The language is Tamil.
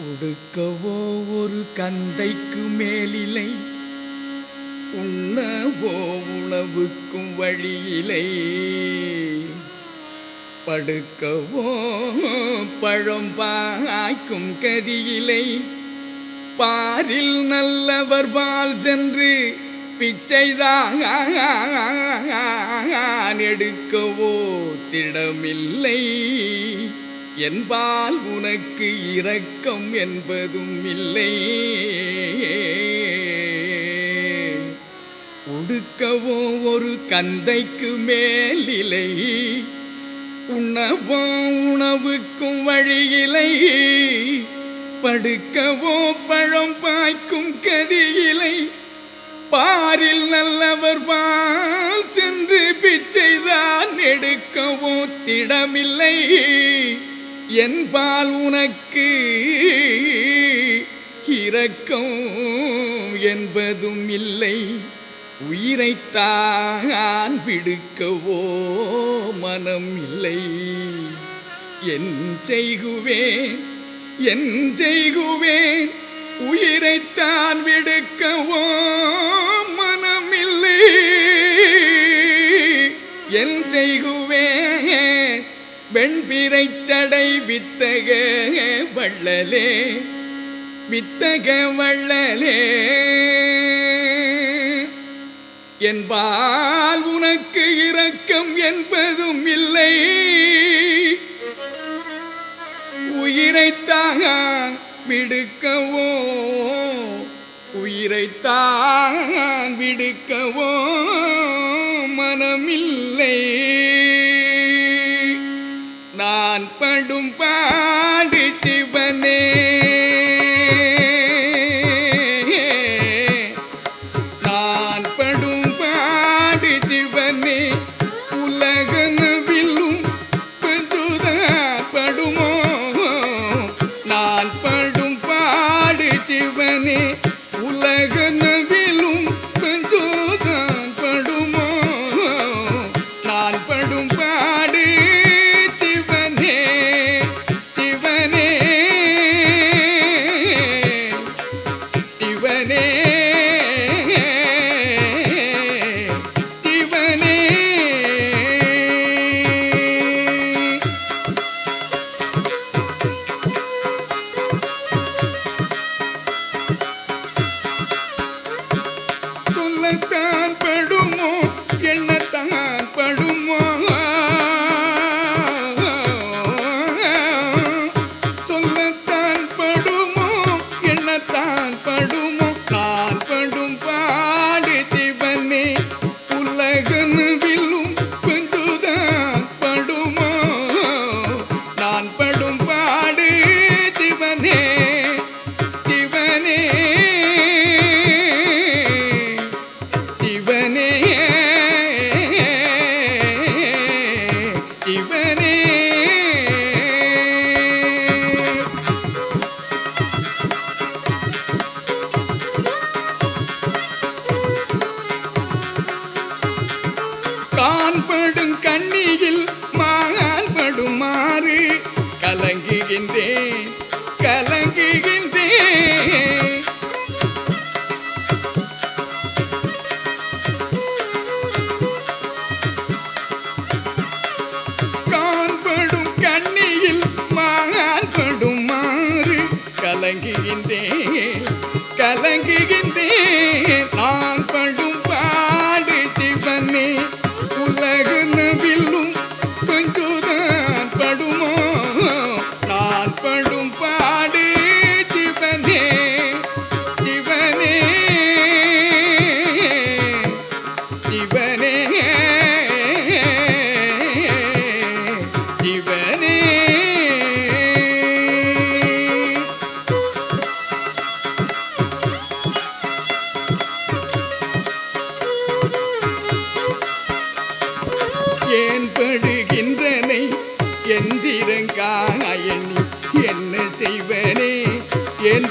உடுக்கவோ ஒரு கந்தைக்கு மேலிலை. உண்ணவோ உணவுக்கும் வழியிலை. படுக்கவோ பழம் பாய்க்கும் கதியிலை. பாரில் நல்லவர் பால் சென்று பிச்சைதான் எடுக்கவோ திடமில்லை என்பால் உனக்கு இரக்கம் என்பதும் இல்லை. உடுக்கவோ ஒரு கந்தைக்கு மேலிலை உணவோ உணவுக்கும் வழியிலை படுக்கவோ பழம் பாய்க்கும் கதியிலை பாரில் நல்லவர் பால் சென்று பிச்சைதான் எடுக்கவோ திடமில்லை. என்பால் உனக்கு இரக்கம் என்பதும் இல்லை. உயிரைத்தான் விடுக்கவோ மனம் இல்லை. என் செய்குவேன் என் செய்குவேன் உயிரைத்தான் விடுக்கவோ மனமில்லை என் செய்குவேன் வெண்பிரைச்சடை வித்தக வள்ளலே வித்தக வள்ளலே. என்பால் உனக்கு இரக்கம் என்பதும் இல்லை. உயிரைத்தான் விடுக்கவோ உயிரைத்தான் விடுக்கவோ மனமில்லை. நான் படும் பாடு சிவனே. நான் படும் பாடு சிவனே. கலங்குகின்றேன் கலங்குகின்றேன். காண்படும் கண்ணியில் மான் மாறு கலங்குகின்றேன் கலங்குகின்றேன். நான் படும் நான் படும் ಏನ್